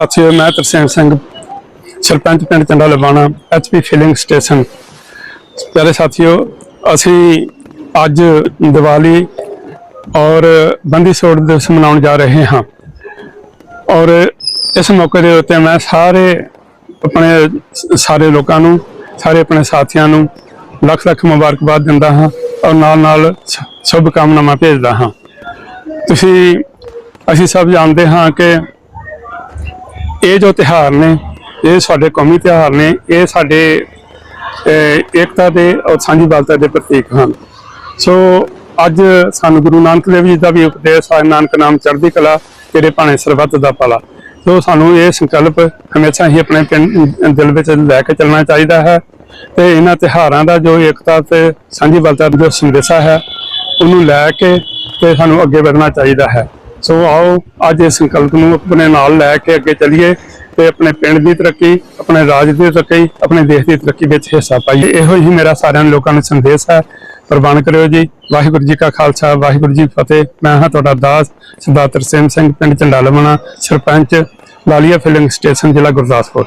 ਸਾਥੀਓ, ਮੈਂ ਤਰਸੇਮ ਸਿੰਘ, ਸਰਪੰਚ ਪਿੰਡ Chanda Lavana HP filling station. ਪਿਆਰੇ ਸਾਥੀਓ, ਅਸੀਂ ਅੱਜ ਦੀਵਾਲੀ ਔਰ ਬੰਦੀ ਛੋੜ ਦਿਵਸ ਮਨਾਉਣ ਜਾ ਰਹੇ ਹਾਂ। ਔਰ ਇਸ ਮੌਕੇ ਦੇ ਉੱਤੇ ਮੈਂ ਸਾਰੇ ਆਪਣੇ ਸਾਰੇ ਲੋਕਾਂ ਨੂੰ, ਸਾਰੇ ਆਪਣੇ ਸਾਥੀਆਂ ਨੂੰ ਲੱਖ ਲੱਖ ਮੁਬਾਰਕਬਾਦ ਦਿੰਦਾ ਹਾਂ ਔਰ ਨਾਲ ਨਾਲ ਸ਼ੁਭ ਕਾਮਨਾਵਾਂ ਭੇਜਦਾ ਹਾਂ। ਤੁਸੀਂ, ਅਸੀਂ ਸਭ ਜਾਣਦੇ ਹਾਂ ਕਿ ਇਹ ਜੋ ਤਿਹਾਰ ਨੇ, ਇਹ ਸਾਡੇ ਕੌਮੀ ਤਿਹਾਰ ਨੇ, ਇਹ ਸਾਡੇ ਏਕਤਾ ਦੇ ਔਰ ਸਾਂਝੀ ਸਾਂਝੀਵਾਲਤਾ ਦੇ ਪ੍ਰਤੀਕ ਹਨ। ਸੋ ਅੱਜ ਸਾਨੂੰ ਗੁਰੂ ਨਾਨਕ ਦੇਵ ਜੀ ਦਾ ਵੀ ਉਪਦੇਸ਼ ਹੈ ਨਾਨਕ ਨਾਮ ਚੜ੍ਹਦੀ ਕਲਾ, ਤੇਰੇ ਭਾਣੇ ਸਰਬੱਤ ਦਾ ਭਲਾ ਸੋ ਸਾਨੂੰ ਇਹ ਸੰਕਲਪ ਹਮੇਸ਼ਾ ਹੀ ਆਪਣੇ ਪਿੰਡ- ਦਿਲ ਵਿੱਚ ਲੈ ਕੇ ਚੱਲਣਾ ਚਾਹੀਦਾ ਹੈ ਤੇ ਇਹਨਾਂ ਤਿਹਾਰਾਂ ਦਾ ਜੋ ਏਕਤਾ ਤੇ ਸਾਂਝੀਵਾਲਤਾ ਦਾ ਜੋ ਸੰਦੇਸ਼ਾ ਹੈ, ਉਹਨੂੰ ਲੈ ਕੇ ਤੇ ਸਾਨੂੰ ਅੱਗੇ ਵਧਣਾ ਚਾਹੀਦਾ ਹੈ। ਸੋ ਆਓ ਅੱਜ ਇਸ ਸੰਕਲਪ ਨੂੰ ਆਪਣੇ ਨਾਲ ਲੈ ਕੇ ਅੱਗੇ ਚੱਲੀਏ ਤੇ ਆਪਣੇ ਪਿੰਡ ਦੀ ਤਰੱਕੀ, ਆਪਣੇ ਰਾਜ ਦੀ ਤਰੱਕੀ, ਆਪਣੇ ਦੇਸ਼ ਦੀ ਤਰੱਕੀ ਵਿੱਚ ਹਿੱਸਾ ਪਾਈਏ। ਇਹੋ ਹੀ ਮੇਰਾ ਸਾਰਿਆਂ ਲੋਕਾਂ ਨੂੰ ਸੰਦੇਸ਼ ਹੈ। ਪ੍ਰਵਾਨ ਕਰਿਓ ਜੀ। ਵਾਹਿਗੁਰੂ ਜੀ ਕਾ ਖਾਲਸਾ, ਵਾਹਿਗੁਰੂ ਜੀ ਫਤਿਹ। ਮੈਂ ਹਾਂ ਤੁਹਾਡਾ ਦਾਸ ਸਰਦਾਰ ਤਰਸੇਮ ਸਿੰਘ, ਪਿੰਡ ਝੰਡਾਲਮਣਾ ਸਰਪੰਚ, ਲਾਲੀਆ ਫਿਲਿੰਗ ਸਟੇਸ਼ਨ, ਜ਼ਿਲ੍ਹਾ ਗੁਰਦਾਸਪੁਰ।